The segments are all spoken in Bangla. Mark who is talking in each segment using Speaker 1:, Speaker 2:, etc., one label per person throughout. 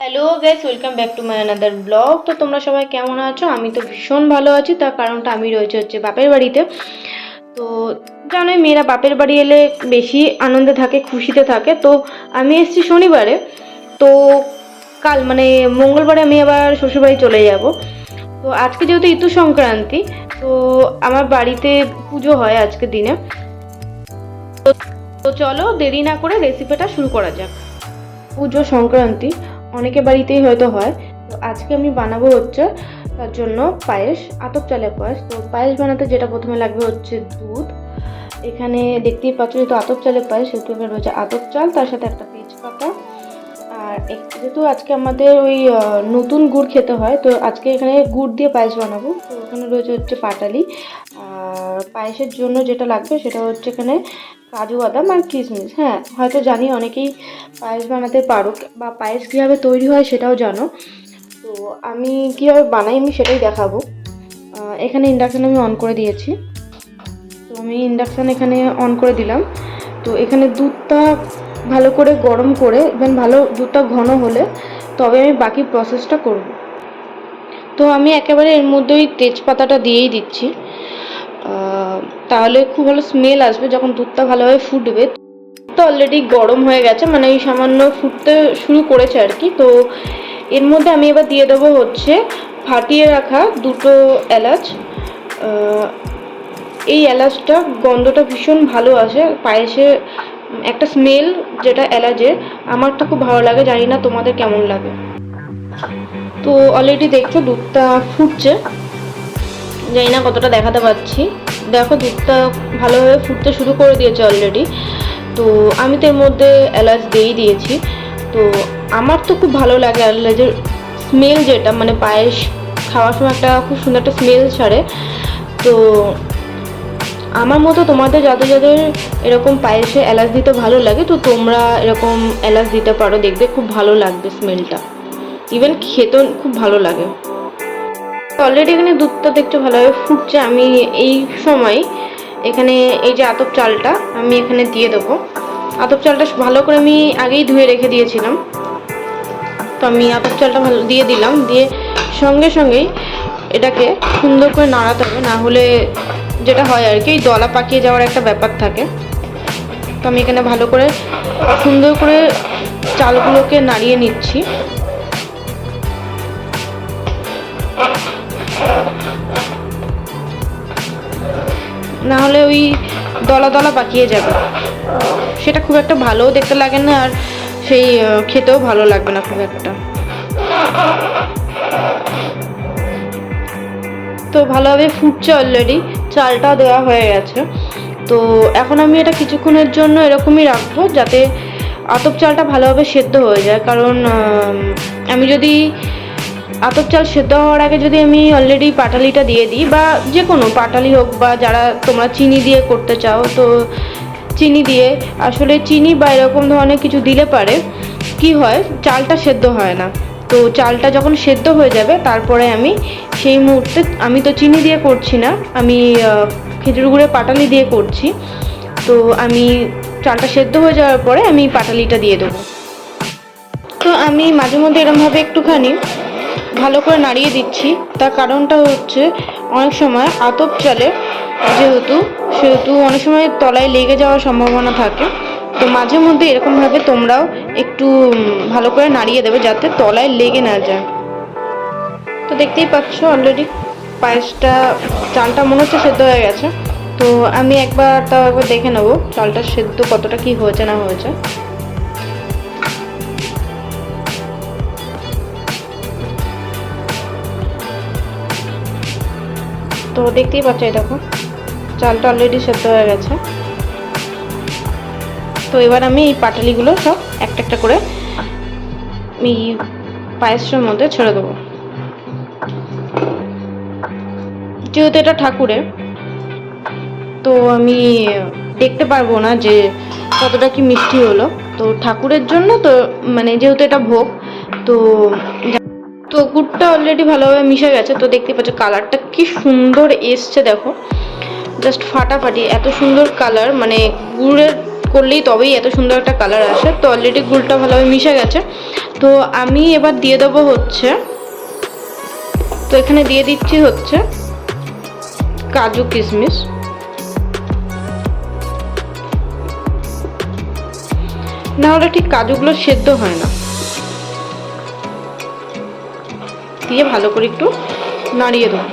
Speaker 1: Hello guys welcome back to my another blog তো তোমরা সবাই কেমন আছো? আমি তো ভীষণ ভালো আছি। তার কারণটা আমি রয়েছে হচ্ছে বাপের বাড়িতে। তো জানোই, মেয়েরা বাপের বাড়ি এলে বেশি আনন্দে থাকে, খুশিতে থাকে। তো আমি এসেছি শনিবারে। তো কাল মানে মঙ্গলবারে আমি আবার শ্বশুরবাড়ি চলে যাব। তো আজকে যেহেতু ঋতু সংক্রান্তি, তো আমার বাড়িতে পুজো হয় আজকে দিনে। তো চলো দেরি না করে রেসিপিটা শুরু করা যাক। পুজো সংক্রান্তি। অনেকে বাড়িতেই হয়তো হয়। তো আজকে আমি বানাবো হচ্ছে তার জন্য পায়েস, আতপ চালের পায়েস। তো পায়েস বানাতে যেটা প্রথমে লাগবে হচ্ছে দুধ। এখানে দেখতেই পাচ্ছ যেহেতু আতপ চালের পায়েস, সেহেতু এখানে রয়েছে আতপ চাল, তার সাথে একটা তেজপাতা। আর যেহেতু আজকে আমাদের ওই নতুন গুড় খেতে হয়, তো আজকে এখানে গুড় দিয়ে পায়েস বানাবো। তো ওখানে রয়েছে হচ্ছে পাটালি। পায়েসের জন্য যেটা লাগবে সেটা হচ্ছে এখানে কাজু বাদাম আর কিশমিশ। হ্যাঁ হয়তো জানি অনেকেই পায়েস বানাতে পারো বা পায়েস কীভাবে তৈরি হয় সেটাও জানো। তো আমি কীভাবে বানাই আমি সেটাই দেখাবো। এখানে ইন্ডাকশান আমি অন করে দিয়েছি। তো আমি ইন্ডাকশান এখানে অন করে দিলাম। তো এখানে দুধটা ভালো করে গরম করে ইভেন ভালো দুধটা ঘন হলে তবে আমি বাকি প্রসেসটা করব। তো আমি একেবারে এর মধ্যে ওই তেজপাতাটা দিয়েই দিচ্ছি। তাহলে খুব ভালো স্মেল আসবে যখন দুধটা ভালোভাবে ফুটবে। তো অলরেডি গরম হয়ে গেছে মানে এই সামান্য ফুটতে শুরু করেছে আর কি। তো এর মধ্যে আমি এবার দিয়ে দেবো হচ্ছে ফাটিয়ে রাখা দুটো এলাচ। এই এলাচটা গন্ধটা ভীষণ ভালো আসে, পায়েসে একটা স্মেল যেটা এলাচের। আমারটা খুব ভালো লাগে, জানি না তোমাদের কেমন লাগে। তো অলরেডি দেখছ দুধটা ফুটছে। জানি না কতটা দেখাতে পাচ্ছি। দেখো দুধটা ভালোভাবে ফুটতে শুরু করে দিয়েছে অলরেডি তো আমি তো এর মধ্যে এলাচ দিয়েই দিয়েছি। তো আমার তো খুব ভালো লাগে এলাচের স্মেল যেটা মানে পায়েস খাওয়ার সময় একটা খুব সুন্দর একটা স্মেল ছাড়ে। তো আমার মতো তোমাদের যাদের যাদের এরকম পায়েসে এলাচ দিতে ভালো লাগে, তো তোমরা এরকম এলাচ দিতে পারো। দেখবে খুব ভালো লাগবে স্মেলটা ইভেন খেতেও খুব ভালো লাগে। অলরেডি এখানে দুধটা দেখতে ভালোভাবে ফুটছে। আমি এই সময় এখানে এই যে আতপ চালটা আমি এখানে দিয়ে দেবো। আতপ চালটা ভালো করে আমি আগেই ধুয়ে রেখে দিয়েছিলাম। তো আমি আতপ চালটা ভালো দিয়ে দিলাম। দিয়ে সঙ্গে সঙ্গেই এটাকে সুন্দর করে নাড়াতে হবে। না হলে যেটা হয় আর কি দলা পাকিয়ে যাওয়ার একটা ব্যাপার থাকে। তো আমি এখানে ভালো করে সুন্দর করে চালগুলোকে নাড়িয়ে নিচ্ছি। না হলে ওই দলা দলা পাকিয়ে যাবে। সেটা খুব একটা ভালোও দেখতে লাগে না আর সেই খেতেও ভালো লাগবে না খুব একটা। তো ভালোভাবে ফুটছে অলরেডি চালটা দেওয়া হয়ে গেছে। তো এখন আমি এটা কিছুক্ষণের জন্য এরকমই রাখব যাতে আতপ চালটা ভালোভাবে সেদ্ধ হয়ে যায়। কারণ আমি যদি আতপ চাল সেদ্ধ হওয়ার আগে যদি আমি অলরেডি পাটালিটা দিয়ে দিই বা যে কোনো পাটালি হোক বা যারা তোমরা চিনি দিয়ে করতে চাও, তো চিনি দিয়ে। আসলে চিনি বা এরকম ধরনের কিছু দিলে পারে। কি হয়? চালটা সেদ্ধ হয় না। তো চালটা যখন সেদ্ধ হয়ে যাবে, তারপরে আমি সেই মুহূর্তে আমি তো চিনি দিয়ে করছি না, আমি খেজুর গুঁড়ে পাটালি দিয়ে করছি। তো আমি চালটা সেদ্ধ হয়ে যাওয়ার পরে আমি পাটালিটা দিয়ে দেবো। তো আমি মাঝে মধ্যে এরমভাবে একটুখানি ভালো করে নাড়িয়ে দিচ্ছি। তার কারণটা হচ্ছে অনেক সময় আতপ চালে যেহেতু, সেহেতু অনেক সময় তলায় লেগে যাওয়ার সম্ভাবনা থাকে। তো মাঝে মধ্যে এরকমভাবে তোমরাও একটু ভালো করে নাড়িয়ে দেবে যাতে তলায় লেগে না যায়। তো দেখতেই পাচ্ছ অলরেডি পায়েসটা, চালটা মনে হচ্ছে সেদ্ধ হয়ে গেছে। তো আমি একবার তাও একবার দেখে নেব চালটা সেদ্ধ কতটা কি হয়েছে না হয়েছে। তো দেখতেই পাচ্ছ দেখো, চালটা অলরেডি সেদ্ধ হয়ে গেছে। তো এবার আমি এই পাটালিগুলো সব একটা একটা করে এই পায়েসের মধ্যে ছেড়ে দেবো। যেহেতু এটা ঠাকুরের, তো আমি দেখতে পারব না যে কতটা কি মিষ্টি হলো। তো ঠাকুরের জন্য তো মানে যেহেতু এটা ভোগ, তো তো গুড়টা অলরেডি ভালোভাবে মিশে গেছে, তো দেখতে পাচ্ছ কালারটা কি সুন্দর এসছে, দেখো। জাস্ট ফাটাফাটি, এত সুন্দর কালার মানে গুড়ের করলেই তবেই এত সুন্দর একটা কালার আসে। তো অলরেডি গুড়টা ভালোভাবে মিশে গেছে। তো আমি এবার দিয়ে দেবো হচ্ছে, তো এখানে দিয়ে দিচ্ছি হচ্ছে কাজু কিশমিশ। না হলে ঠিক কাজুগুলো সেদ্ধ হয় না। দিয়ে ভালো করে একটু নাড়িয়ে দেবো।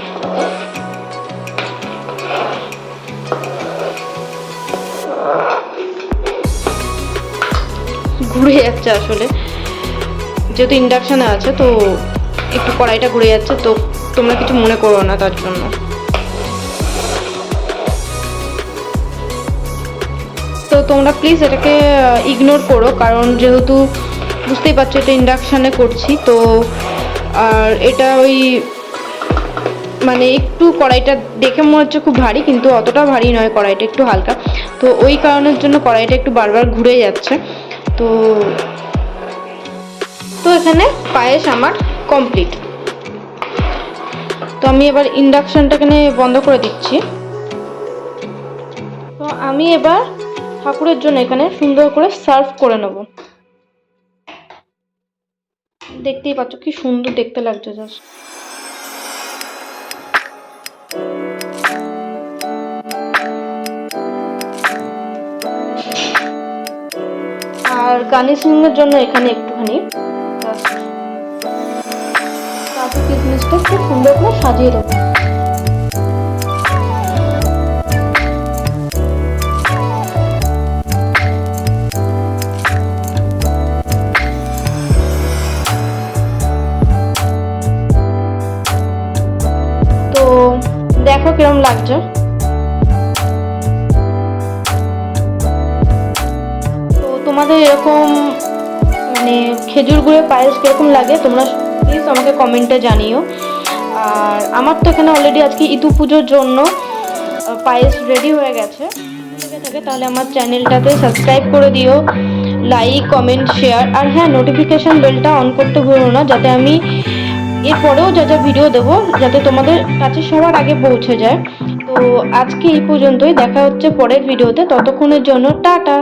Speaker 1: ঘুরে যাচ্ছে আসলে। যেহেতু ইন্ডাকশানে আছে, তো একটু কড়াইটা ঘুরে যাচ্ছে, তো তোমরা কিছু মনে করো না তার জন্য। তো তোমরা প্লিজ এটাকে ইগনোর করো, কারণ যেহেতু বুঝতেই পারছ এটা ইন্ডাকশানে করছি, তো আর এটা ওই মানে একটু কড়াইটা দেখে মনে হচ্ছে খুব ভারী, কিন্তু অতটা ভারী নয় কড়াইটা, একটু হালকা। তো ওই কারণের জন্য কড়াইটা একটু বারবার ঘুরে যাচ্ছে। তো তো এখানে পায়েস আমার কমপ্লিট তো আমি এবার ইন্ডাকশানটা এখানে বন্ধ করে দিচ্ছি। তো আমি এবার ঠাকুরের জন্য এখানে সুন্দর করে সার্ভ করে নেব। দেখতেই পাচ্ছ, কি সুন্দর দেখতে লাগছে জাস্ট আর গার্নিশিং এর জন্য এখানে একটুখানি কাজু কিশমিশটা খুব সুন্দর করে সাজিয়ে দেবো। দেখো কিরম লাগছে। তো তোমাদের এরকম মানে খেজুর গুড়ের পায়েস কীরকম লাগে, তোমরা প্লিজ আমাকে কমেন্টে জানিও। আর আমার তো এখানে অলরেডি আজকে ইদু পুজোর জন্য পায়েস রেডি হয়ে গেছে। তাহলে আমার চ্যানেলটাতে সাবস্ক্রাইব করে দিও লাইক কমেন্ট শেয়ার আর হ্যাঁ নোটিফিকেশান বেলটা অন করতে ভুলো না, যাতে আমি এরপরেও যা যা ভিডিও দেবো, যাতে তোমাদের কাছে সবার আগে পৌঁছে যায়। তো আজকে এই পর্যন্তই, দেখা হচ্ছে পরের ভিডিওতে ততক্ষণের জন্য টাটা!